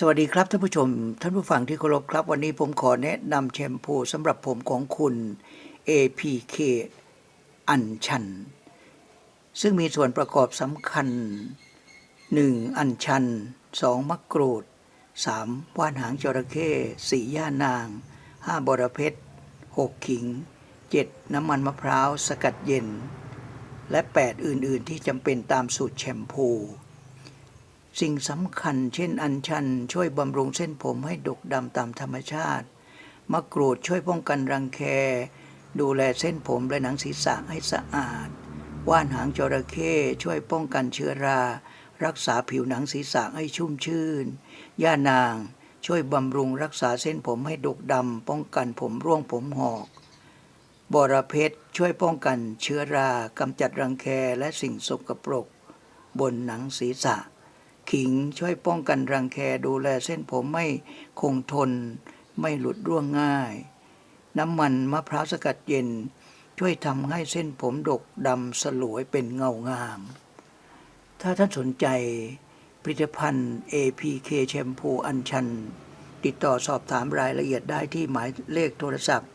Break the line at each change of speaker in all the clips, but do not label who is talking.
สวัสดีครับท่านผู้ชม ท่านผู้ฟังที่เคารพครับ วันนี้ผมขอแนะนำแชมพูสำหรับผมของคุณ APK อัญชัน ซึ่งมีส่วนประกอบสำคัญ 1. อัญชัน 2. มะกรูด 3. ว่านหางจระเข้ 4. ย่านาง 5. บระเพ็ด 6. ขิง 7. น้ำมันมะพร้าว สกัดเย็น และ 8 อื่น ๆ ที่จำเป็นตามสูตรแชมพู สิ่งสำคัญเช่นอัญชัน ช่วยบำรุงเส้นผมให้ดกดำตามธรรมชาติ มะกรูดช่วยป้องกันรังแค ดูแลเส้นผมและหนังศีรษะให้สะอาด ว่านหางจระเข้ช่วยป้องกันเชื้อรา รักษาผิวหนังศีรษะให้ชุ่มชื่น ย่านางช่วยบำรุงรักษาเส้นผมให้ดกดำป้องกันผมร่วงผมหอก บอระเพ็ดช่วยป้องกันเชื้อรากำจัดรังแคและสิ่งสกปรก บนหนังศีรษะ ขิงช่วยป้องกันรังแคดูแลเส้นผมไม่คงทน ไม่หลุดร่วงง่าย น้ำมันมะพร้าวสกัดเย็น ช่วยทำให้เส้นผมดกดำสลวยเป็นเงางาม ถ้าท่านสนใจผลิตภัณฑ์ APK แชมพูอัญชัน ติดต่อสอบถามรายละเอียดได้ที่หมายเลขโทรศัพท์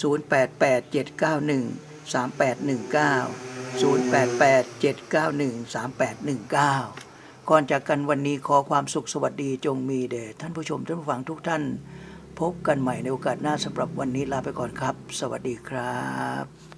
0887913819 ก่อนจากกันวันนี้ขอความสุขสวัสดีจงมีแด่ท่านผู้ชมท่านผู้ฟังทุกท่าน พบกันใหม่ในโอกาสหน้าสำหรับวันนี้ลาไปก่อนครับ สวัสดีครับ